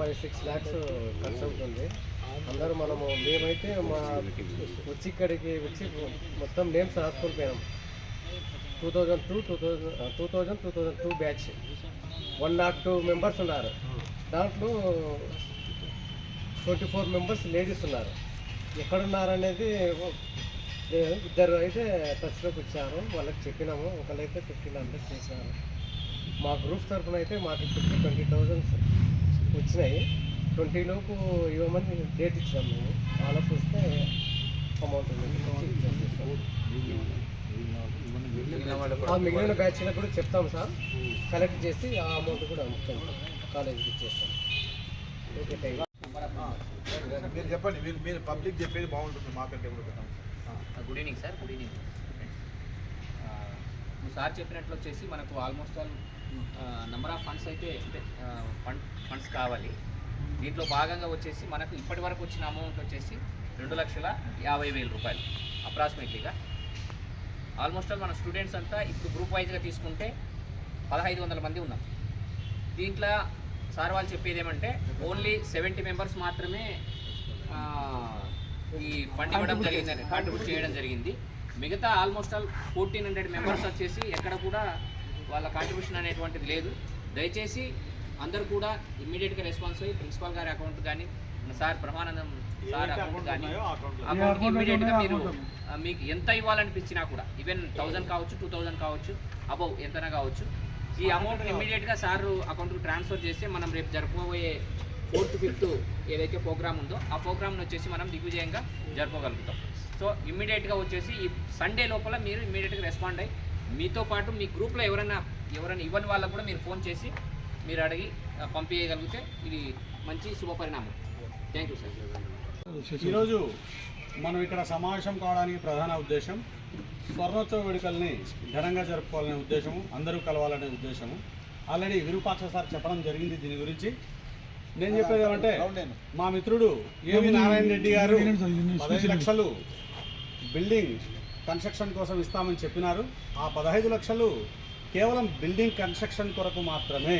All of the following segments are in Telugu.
ఫైవ్ సిక్స్ ల్యాక్స్ ఖర్చు అవుతుంది. అందరూ మనము మేమైతే మా వచ్చి ఇక్కడికి వచ్చి మొత్తం నేమ్స్ రాసుకొని పోయినాం. Two thousand two two thousand two thousand two thousand two batch one nought two members ఉన్నారు. దాంట్లో ట్వంటీ ఫోర్ మెంబర్స్ లేడీస్ ఉన్నారు. ఎక్కడున్నారనేది ఇద్దరు అయితే టచ్లోకి వచ్చారు. వాళ్ళకి చెప్పినాము. ఒకళ్ళైతే ఫిఫ్టీన్ హండ్రెడ్ చేశారు. మా గ్రూప్ తరఫున అయితే మాకు ఇప్పుడు ట్వంటీ థౌజండ్స్ వచ్చినాయి ట్వంటీ లోపు ఇవ్వమని డేట్ ఇచ్చాము మేము. వాళ్ళకి వస్తే అమౌంట్ మిగిలిన బ్యాచ్లకు కూడా చెప్తాం సార్. కలెక్ట్ చేసి ఆ అమౌంట్ కూడా అమ్ముతాం. కాలేజీకి ఇచ్చేస్తాం. ఓకే థ్యాంక్ మీరు చెప్పండి మీరు మీరు పబ్లిక్ చెప్పేది బాగుంటుంది మాకంటే కూడా. Good evening sir good evening sir చెప్పినట్లు వచ్చేసి మనకు almost all number of funds అయితే అంటే ఫండ్ ఫండ్స్ కావాలి. దీంట్లో భాగంగా వచ్చేసి మనకు ఇప్పటి వరకు వచ్చిన అమౌంట్ వచ్చేసి రెండు లక్షల యాభై వేల రూపాయలు అప్రాక్సిమేట్లీగా ఆల్మోస్ట్ ఆల్ మన స్టూడెంట్స్ అంతా ఇప్పుడు గ్రూప్ వైజ్గా తీసుకుంటే పదహైదు వందల మంది ఉన్నాం. దీంట్లో సార్ వాళ్ళు చెప్పేది ఏమంటే ఓన్లీ సెవెంటీ మెంబర్స్ మాత్రమే ఈ ఫండ్ ఇవ్వడం జరిగింది. కాంట్రిబ్యూట్ చేయడం జరిగింది. మిగతా almost all fourteen hundred members వచ్చేసి ఎక్కడ కూడా వాళ్ళ కాంట్రిబ్యూషన్ అనేటువంటిది లేదు. దయచేసి అందరూ కూడా ఇమ్మీడియట్గా రెస్పాన్స్ అయ్యి ప్రిన్సిపాల్ గారి అకౌంట్ కానీ సార్ బ్రహ్మానందం సార్ అకౌంట్ కానీ అకౌంట్కి ఇమ్మీడియట్గా మీరు మీకు ఎంత ఇవ్వాలనిపించినా కూడా ఈవెన్ థౌజండ్ కావచ్చు టూ థౌజండ్ కావచ్చు అబౌవ్ ఎంతైనా కావచ్చు ఈ అమౌంట్ ఇమ్మీడియట్గా సార్ అకౌంట్కి ట్రాన్స్ఫర్ చేస్తే మనం రేపు జరుపుకోబోయే ఫోర్త్ ఫిఫ్త్ ఏదైతే ప్రోగ్రామ్ ఉందో ఆ ప్రోగ్రామ్ని వచ్చేసి మనం దిగ్విజయంగా జరుపుకోగలుగుతాం. సో ఇమ్మీడియట్గా వచ్చేసి ఈ సండే లోపల మీరు ఇమ్మీడియట్గా రెస్పాండ్ అయ్యి మీతో పాటు మీ గ్రూప్లో ఎవరైనా ఎవరైనా ఇవ్వని వాళ్ళకు కూడా మీరు ఫోన్ చేసి మీరు అడిగి పంపించగలిగితే ఇది మంచి శుభపరిణామం. థ్యాంక్ యూ సార్ ఈరోజు మనం ఇక్కడ సమావేశం కావడానికి ప్రధాన ఉద్దేశం స్వర్ణోత్సవ వేడుకల్ని ఘనంగా జరుపుకోవాలనే ఉద్దేశము అందరూ కలవాలనే ఉద్దేశము. ఆల్రెడీ విరూపాక్ష సార్ చెప్పడం జరిగింది దీని గురించి. నేను చెప్పేది ఏమంటే మా మిత్రుడు ఏవి నారాయణ రెడ్డి గారు పదహైదు లక్షలు బిల్డింగ్ కన్స్ట్రక్షన్ కోసం ఇస్తామని చెప్పినారు. ఆ పదహైదు లక్షలు కేవలం బిల్డింగ్ కన్స్ట్రక్షన్ కొరకు మాత్రమే.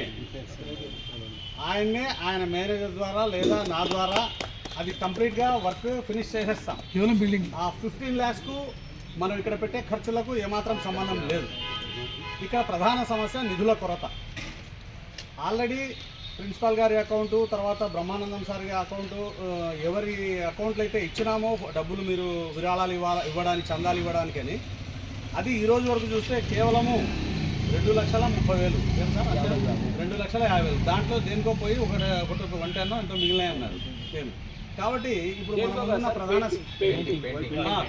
ఆయన్నే ఆయన మేనేజర్ ద్వారా లేదా నా ద్వారా అది కంప్లీట్గా వర్క్ ఫినిష్ చేసేస్తాం. కేవలం బిల్డింగ్. ఆ ఫిఫ్టీన్ ల్యాక్స్కు మనం ఇక్కడ పెట్టే ఖర్చులకు ఏమాత్రం సంబంధం లేదు. ఇక్కడ ప్రధాన సమస్య నిధుల కొరత. ఆల్రెడీ ప్రిన్సిపాల్ గారి అకౌంటు తర్వాత బ్రహ్మానందం సార్ గారి అకౌంటు ఎవరి అకౌంట్లు అయితే ఇచ్చినామో డబ్బులు మీరు విరాళాలు ఇవ్వాల ఇవ్వడానికి చందాలు ఇవ్వడానికి అని అది ఈ రోజు వరకు చూస్తే కేవలము రెండు లక్షల ముప్పై వేలు? రెండు లక్షల యాభై వేలు. దాంట్లో దేనికో పోయి ఒక ఒకటి వన్ టెన్ ఎంతో మిగిలినాయి అన్నారు. నేను. కాబట్టి ఇప్పుడు ప్రధాన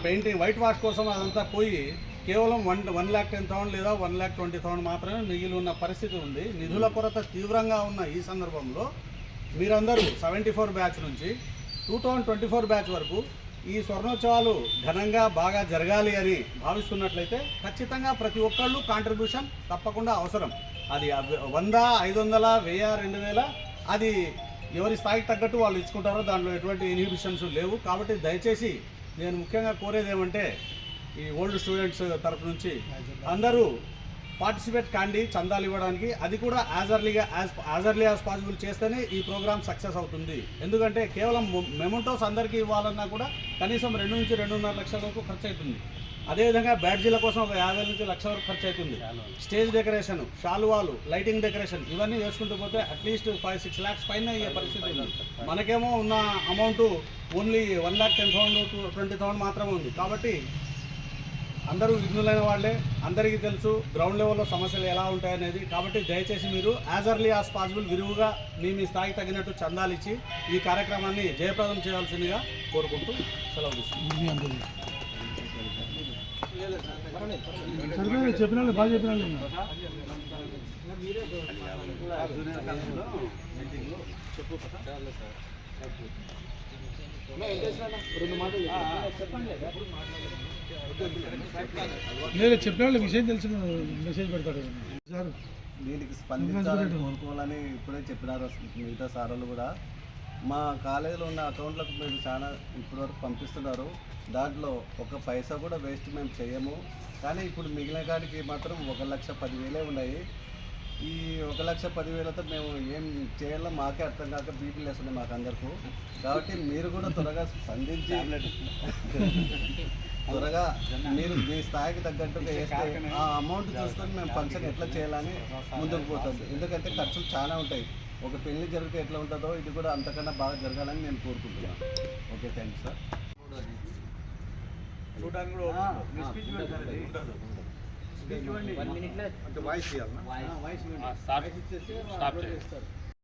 పెయింటింగ్ వైట్ వాష్ కోసం అదంతా పోయి కేవలం one one lakh ten thousand లేదా వన్ ల్యాక్ ట్వంటీ థౌసండ్ మాత్రమే మిగిలి ఉన్న పరిస్థితి ఉంది. నిధుల కొరత తీవ్రంగా ఉన్న ఈ సందర్భంలో మీరందరూ సెవెంటీ ఫోర్ బ్యాచ్ నుంచి two thousand twenty four batch వరకు ఈ స్వర్ణోత్సవాలు ఘనంగా బాగా జరగాలి అని భావిస్తున్నట్లయితే ఖచ్చితంగా ప్రతి ఒక్కళ్ళు కాంట్రిబ్యూషన్ తప్పకుండా అవసరం. అది వంద ఐదు వందల వెయ్యి రెండు వేల అది ఎవరి స్థాయికి తగ్గట్టు వాళ్ళు ఇచ్చుకుంటారో దాంట్లో ఎటువంటి ఇన్హిబిషన్స్ లేవు. కాబట్టి దయచేసి నేను ముఖ్యంగా కోరేది ఏమంటే ఈ ఓల్డ్ స్టూడెంట్స్ తరపు నుంచి అందరూ పార్టిసిపేట్ కాండి చందాలు ఇవ్వడానికి. అది కూడా యాజ్ అర్లీగా as as early as possible చేస్తేనే ఈ ప్రోగ్రామ్ సక్సెస్ అవుతుంది. ఎందుకంటే కేవలం మెమెంటోస్ అందరికీ ఇవ్వాలన్నా కూడా కనీసం రెండు నుంచి రెండున్నర లక్షల వరకు ఖర్చు అవుతుంది అదేవిధంగా బ్యాడ్జీల కోసం ఒక యాభై నుంచి లక్ష వరకు ఖర్చు అవుతుంది స్టేజ్ డెకరేషన్ షాలువాలు లైటింగ్ డెకరేషన్ ఇవన్నీ వేసుకుంటూ పోతే అట్లీస్ట్ ఫైవ్ సిక్స్ ల్యాక్స్ పైన అయ్యే పరిస్థితి ఉంది. మనకేమో ఉన్న amount only one lakh ten thousand twenty thousand మాత్రమే ఉంది. కాబట్టి అందరూ విఘ్నులైన వాళ్ళే. అందరికీ తెలుసు గ్రౌండ్ లెవెల్లో సమస్యలు ఎలా ఉంటాయనేది కాబట్టి దయచేసి మీరు యాజ్ అర్లీ యాజ్ పాసిబుల్ విరివిగా మీ మీ స్థాయికి తగినట్టు చందాలు ఇచ్చి ఈ కార్యక్రమాన్ని జయప్రదం చేయాల్సిందిగా కోరుకుంటూ సెలవు చెప్పిన బాగా చెప్పిన వాళ్ళు లేదు చెప్పిన వాళ్ళ విషయం తెలిసిన మెసేజ్ పెడతాడు. సార్ దీనికి స్పందించాలని కోరుకోవాలని ఇప్పుడే చెప్పినారు మిగతా సార్లు కూడా. మా కాలేజీలో ఉన్న అకౌంట్లకు మీరు చాలా ఇప్పటివరకు పంపిస్తున్నారు. దాంట్లో ఒక పైసా కూడా వేస్ట్ మేము చేయము. కానీ ఇప్పుడు మిగిలిన కాడికి మాత్రం ఒక లక్ష పదివేలే ఉన్నాయి. ఈ ఒక లక్ష పదివేలతో మేము ఏం చేయాలో మాకే అర్థం కాక బీపీ లేస్తున్నాయి మాకు అందరికీ కాబట్టి మీరు కూడా త్వరగా స్పందించి త్వరగా మీరు మీ స్థాయికి తగ్గట్టుగా వేస్తే ఆ అమౌంట్ చూసుకొని మేము ఫంక్షన్ ఎట్లా చేయాలని ముందుకు పోతాం. ఎందుకంటే ఖర్చులు చాలా ఉంటాయి. ఒక పెళ్ళి జరిగితే ఎట్లా ఉంటుందో ఇది కూడా అంతకన్నా బాగా జరగాలని నేను కోరుకుంటున్నాను. Okay thank you sir. చూడడానికి కూడా వన్ మినిట్లో వాయిస్ చేయాలన్నా స్టాప్ స్టాప్ చేయండి.